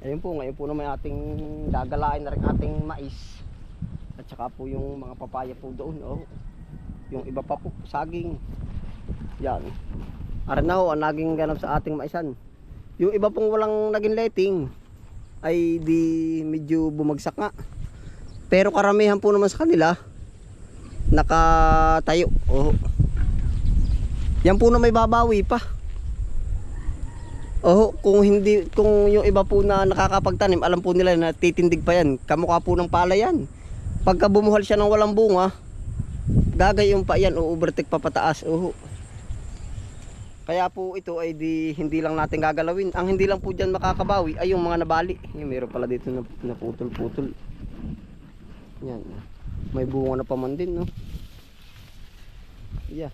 Ayun po, ngayon po naman ating gagalain na rin ating mais. At saka po yung mga papaya po doon. Oh. Yung iba pa po, saging. Yan. Aran na ho, ang naging ganap sa ating maisan. Yung iba pong walang naging letting ay di medyo bumagsak nga. Pero karamihan po naman sa kanila nakatayo. Oh. Yan po na may babawi pa. Oh, kung hindi kung yung iba po na nakakapagtanim, alam po nila na titindig pa yan. Kamukha po ng pala yan. Pagka bumuhal siya ng walang bunga, gagay yung pa yan overtake pa pataas. Oh. Kaya po ito ay di hindi lang natin gagalawin. Ang hindi lang po diyan makakabawi ay yung mga nabali. Yung meron pala dito na naputol-putol. Yan. May bunga na pa man din, no. Yeah.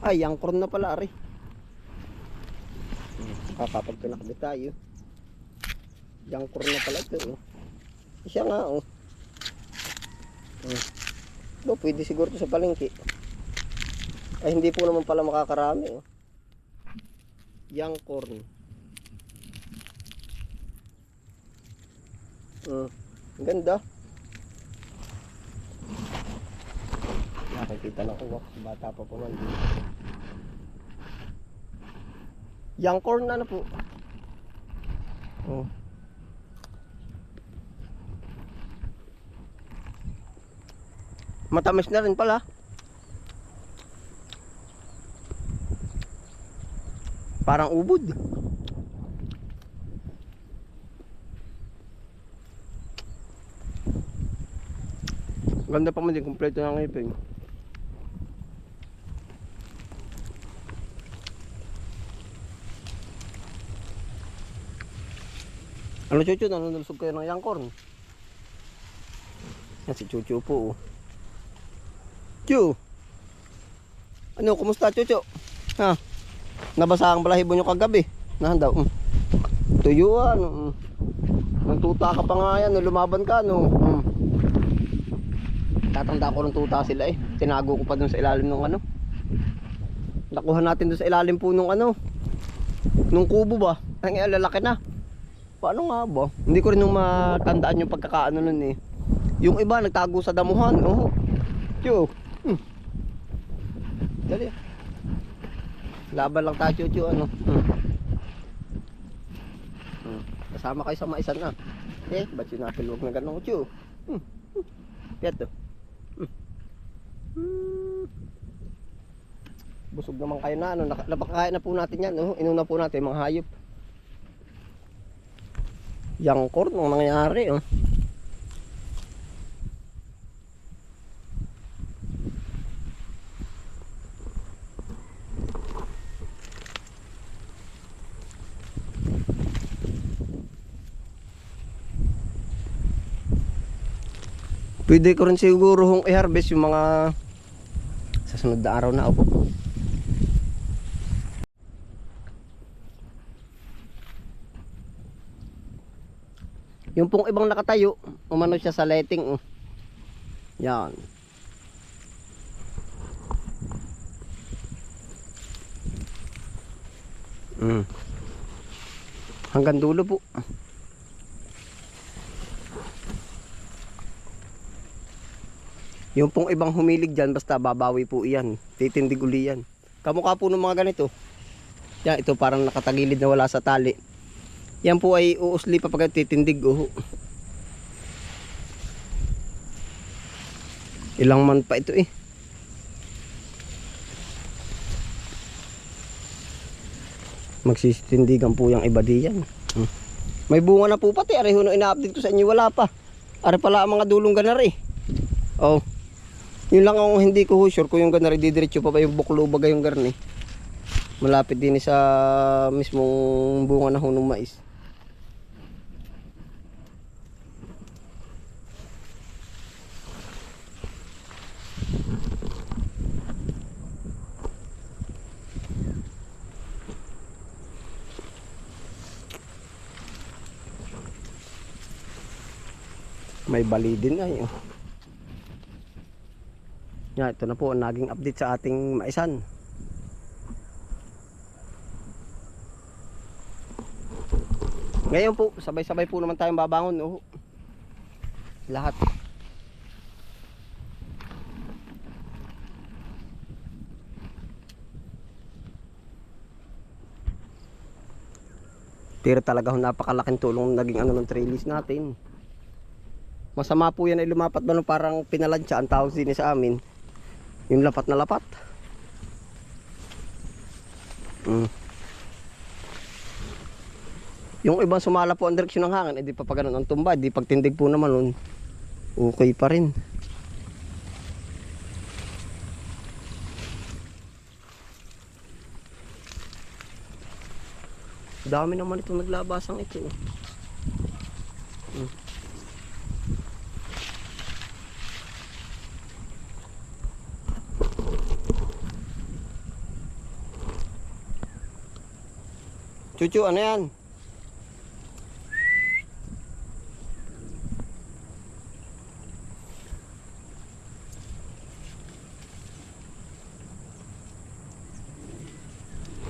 Ay, yung corn na pala, ari. Kakapag pinakabit tayo. Yung corn na pala ito, oh. Siya nga, oh. Hmm. Do, pwede siguro to sa palengke. Ay, hindi po naman pala makakarami, oh. Young corn. Hmm. Ganda. Nakikita na ko, oh. bata pa po man. Young corn na na po. Oh. Matamis na rin pala. Parang ubod. Ganda pa man din, kompleto ng ngipin. Ano Chucho, nanulusog kayo ng yangkorn? Yan si Chucho po. Oh. Chu! Ano, kumusta Chucho? Ha? Nabasa ang balahibo nyo kagabi. Nahan daw. Mm. Tuyuan. Mm. Nagtuta ka pa nga yan. Lumaban ka, no? Mm. Tatanda ko ng tuta sila eh. Tinago ko pa dun sa ilalim ng ano. Nakuha natin dun sa ilalim po nung ano. Nung kubo ba? Ang lalaki na. Paano nga ba? Hindi ko rin nung matandaan yung pagkakaano nun eh. Yung iba nagtago sa damuhan. Oh. Tiyo. Hmm. Dali. Laban lang tayo, tiyo, ano. Hmm. Hmm. Kasama kayo sa maisan na. Eh, ba't sinapil huwag na ganun, tiyo? Hmm. Hmm. Yan to. Hmm. Hmm. Busog naman kayo na, ano. Napakakain na po natin yan, oh. Inuna po natin mga hayop. Yang corn, ang nangyari, oh. Pwede ko rin siguro hong i-harvest yung mga sa sunod na araw na upo. Yung pong ibang nakatayo, umano siya sa lighting. Oh. Yan. Mm. Hanggang dulo po. Yung pong ibang humilig dyan, basta babawi po iyan. Titindig uli yan. Kamukha po ng mga ganito. Yan, ito parang nakatagilid na wala sa tali. Yan po ay uusli pa pag titindig. Oh. Ilang man pa ito eh. Magsistindigan po yung iba diyan. Hmm. May bunga na po pati. Areho no ina-update ko sa inyo. Wala pa. Are pala ang mga dulong ganari. Oh. Yun lang ang hindi ko sure kung yung ganari didiretso pa ba yung buklo ba yung garni. Malapit din sa mismong bunga na hunong mais. May bali din ay. Oh. Yan, ito na po naging update sa ating maisan. Ngayon po, sabay-sabay po naman tayong babangon. Oh. Lahat. Pero talaga ho, napakalaking tulong naging ano ng trellis natin. Masama po yan ay lumapat ba no, parang pinalansya ang tawag din sa amin. Yung lapat na lapat. Mm. Yung ibang sumala po ang direksyon ng hangin, edi pa pa ganun ang tumba, di pagtindig po naman nun, okay pa rin. Dami naman itong naglabasang ito. oh. Chuchu, ano yan?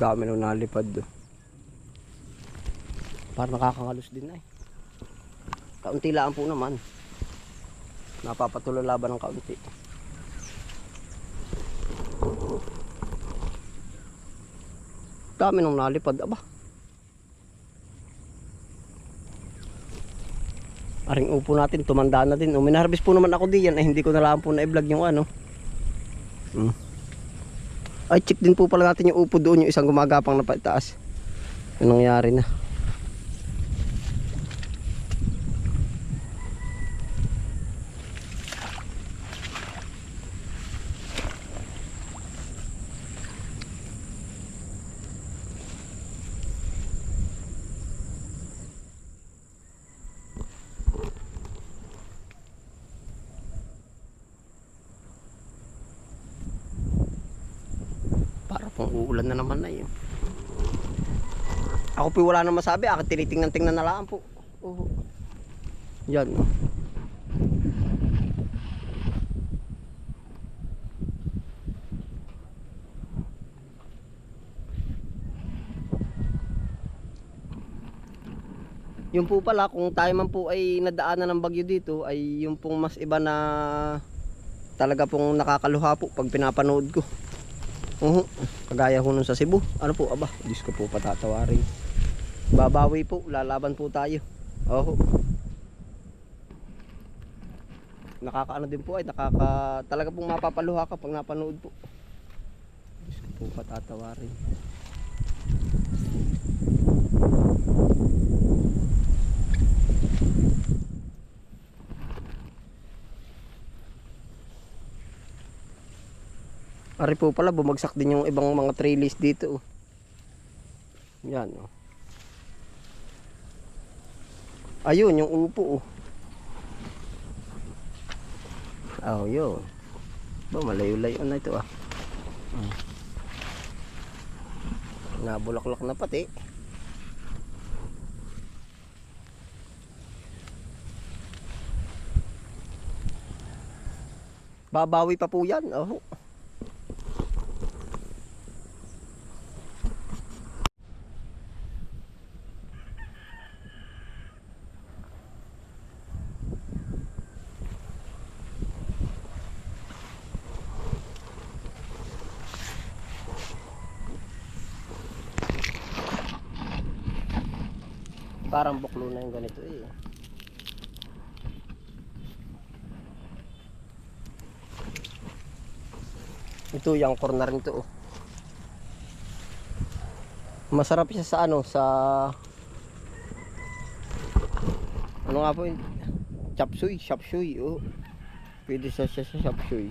Dami nang nalipad do. Parang nakakangalos din ay. Kaunti lang po naman. Napapatuloy laban ng kaunti. Dami nang nalipad aba. Aring upo natin, tumanda na din. O, minarvest po naman ako diyan. Ay, hindi ko na lang po na-vlog yung ano. Hmm. Ay, check din po pala natin yung upo doon. Yung isang gumagapang na paitaas. Yung nangyari na. Para pong uulan na naman na yun. Ako po wala nang masabi. Ako tinitingnan-tingnan na lang po. Oo. Yan. oh. Yung po pala, kung tayo man po ay nadaanan ng bagyo dito, ay yung pong mas iba na talaga pong nakakaluha po pag pinapanood ko. Oo, kagaya ho nun sa Cebu. Ano po, aba, Diyos ko po patatawarin. Babawi po, lalaban po tayo. Oo. Nakakaano din po ay nakaka talaga pong mapapaluha ka pag napanood po. Diyos ko po patatawarin. Ari po pala, bumagsak din yung ibang mga trellis dito. oh. Yan. Oh. Ayun, yung upo. Oh, oh yun. Ba, malayo-layo na ito ah. Hmm. Nabulaklak na pati. Babawi pa po yan. Oh. Parang buklo na yung ganito eh. Ito yung corner nito oh. Masarap siya sa ano sa Ano nga po? Chapsuy, chapsuy oh. Pwede sa siya sa chapsuy.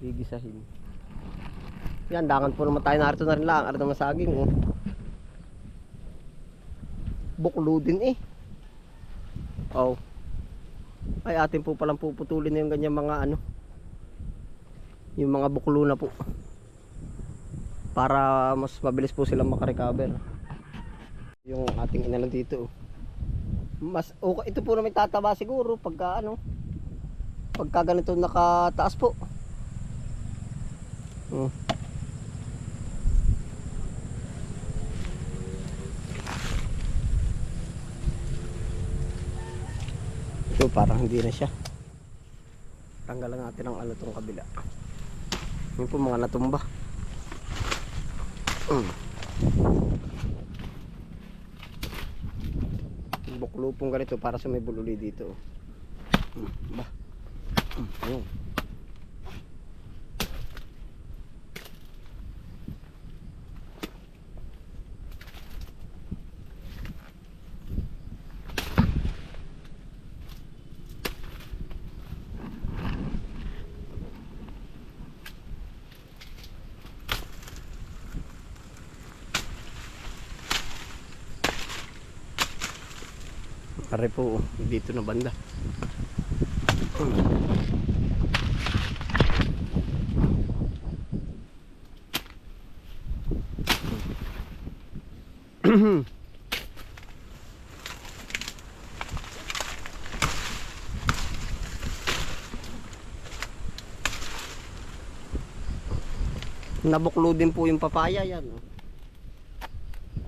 Gigisahin. Yan, dangan po naman tayo narito na rin lang. Arito naman saging oh buklo din eh. Oh. Ay atin po palang puputulin na yung ganyan mga ano. Yung mga buklo na po. Para mas mabilis po silang makarecover. Yung ating inalan dito. oh. Mas okay ito po na may tataba siguro pagka ano. Pagka ganito nakataas po. Hmm. Ito parang hindi na siya. Tanggalan natin ang ano tong kabila. Yun po mga natumba. Mm. Buklupong ganito para sa may bululi dito. Ba. Mm. Pare po, dito na banda. Nabuklo din po yung papaya yan.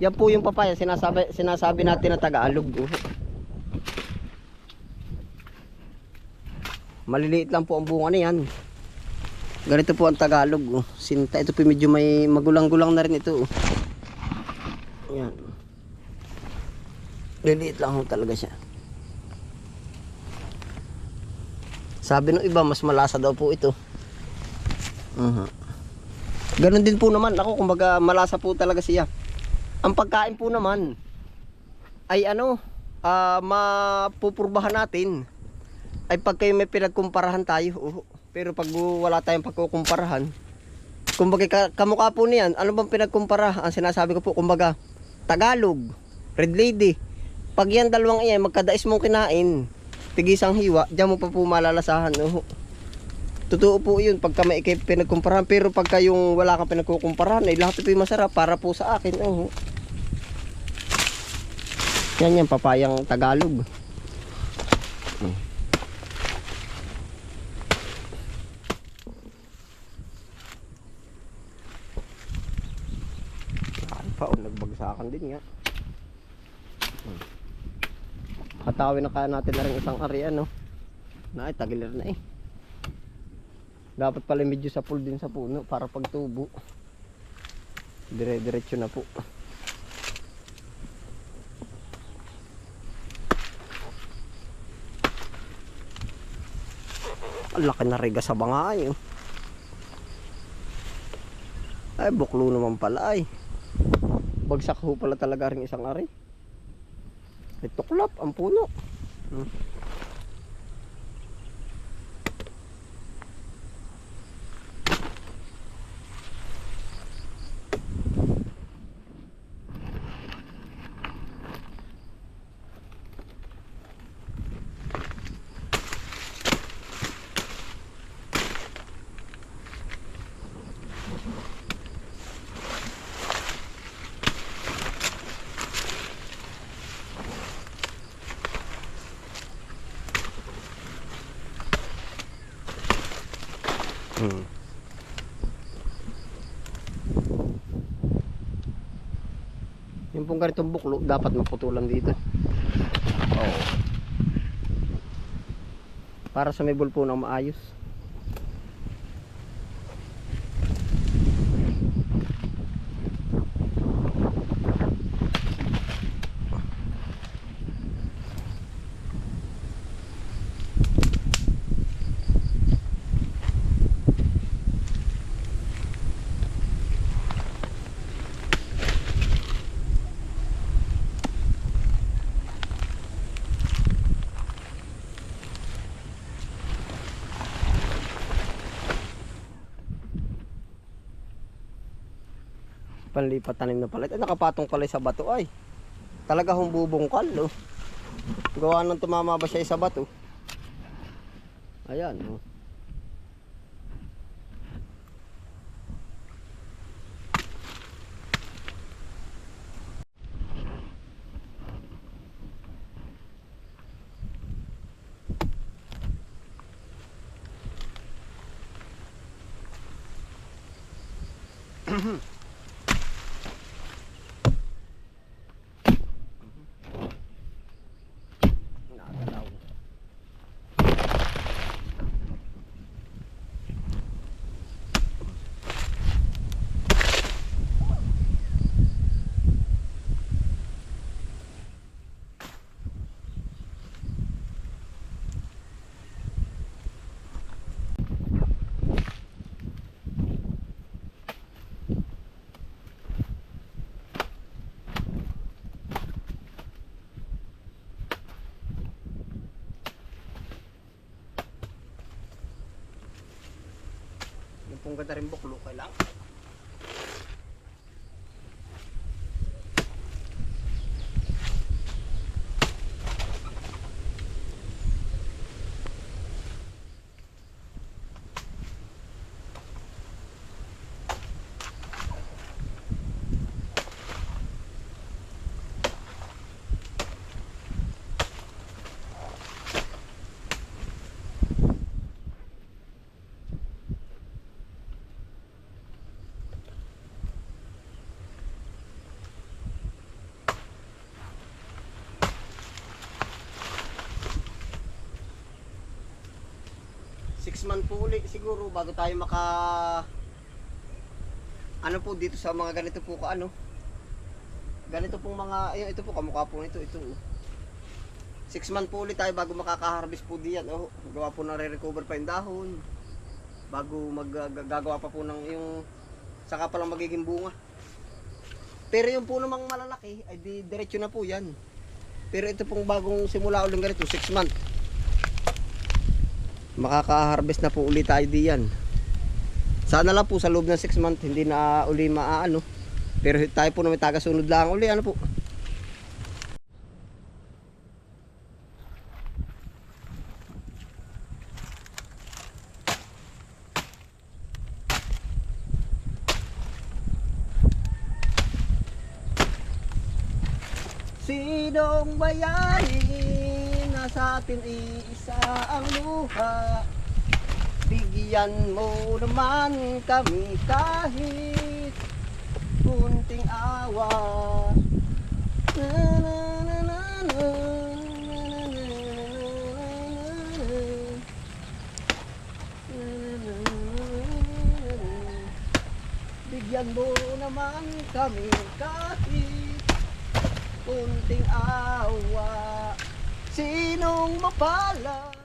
Yan po yung papaya, sinasabi, sinasabi natin na Tagalog. oh. Maliliit lang po ang bunga niyan. Ganito po ang Tagalog. Oh. Sinta, ito po medyo may magulang-gulang na rin ito. Oh. Yan. Liliit lang talaga siya. Sabi ng iba, mas malasa daw po ito. Mhm. Ganon din po naman ako, kumbaga malasa po talaga siya. Ang pagkain po naman ay ano, ah mapupurbahan natin ay pag kayo may pinagkumparahan tayo. oo. Pero pag wala tayong pagkukumparahan, kumbaga ka, kamukha po niyan, ano bang pinagkumpara? Ang sinasabi ko po, kumbaga, Tagalog, Red Lady. Pag yan dalawang iyan, magkadais mong kinain, tigisang hiwa, diyan mo pa po malalasahan. oo. Totoo po yun, pagka may ikay pinagkumparahan. Pero pagka yung wala kang pinagkukumparahan, ay lahat ito yung masarap para po sa akin. oo. Yan yan, papayang Tagalog. Ay pa, nagbagsakan din nga. Hatawin na kaya natin na rin isang ari ano. Na ay na eh. Dapat pala medyo sa pool din sa puno para pagtubo. Dire-diretso na po. Ang laki na riga sa bangay. oh. Ay, buklo naman pala ay. Bagsak ho pala talaga rin isang ari. Ay, tuklap ang puno. Hmm. Hmm. Yung pong ganitong buklo, dapat maputulan dito. Oo. Para sa may bulpo ng maayos. Panlipat tanim na pala. Ay, nakapatong pala sa bato ay. Talaga humbubungkal, oh. Gawa nang tumama ba siya sa bato? Ayan, oh. Nakagalaw. Pong ganda rin buklo, kailangan. Six month po uli siguro bago tayo maka ano po dito sa mga ganito po ka ano. Ganito pong mga ayun ito po kamukha po nito ito. Oh. six month po ulit tayo bago makaka-harvest po diyan oh. Gawa po ng re-recover pa yung dahon. Bago maggagawa pa po ng yung saka pa lang magiging bunga. Pero yung po namang malalaki ay di diretso na po yan. Pero ito pong bagong simula ulit ganito six month makaka-harvest na po uli tayo diyan. Sana lang po sa loob ng 6 months hindi na uli maaano. Pero tayo po na may tagasunod lang uli ano po. Sinong bayani sa atin isa ang luha Bigyan mo naman kami kahit kunting awa. Bigyan mo naman kami kahit kunting awa Sinong mapala?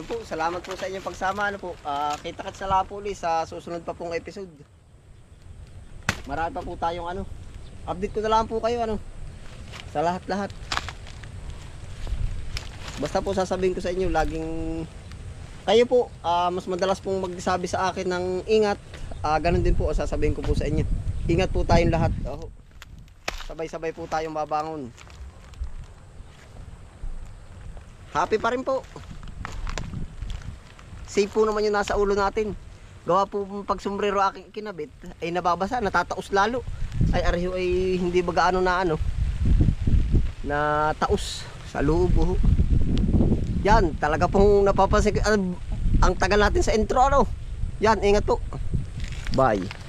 Ayun po, salamat po sa inyong pagsama. Ano po, ah, kita-kits na lang po ulit sa susunod pa pong episode. Marami pa po tayong ano. Update ko na lang po kayo ano. Sa lahat-lahat. Basta po sasabihin ko sa inyo, laging kayo po, ah, mas madalas pong magsabi sa akin ng ingat. Ah, ganun din po, sasabihin ko po sa inyo. Ingat po tayong lahat. Oh. Sabay-sabay po tayong babangon. Happy pa rin po safe po naman yung nasa ulo natin. Gawa po pag sombrero aking kinabit, ay nababasa, natataos lalo. Ay ariho ay hindi ba gaano na ano, na taos sa loob. Oh. Yan, talaga pong napapansin, ko, ah, ang tagal natin sa intro ano. Yan, ingat po. Bye.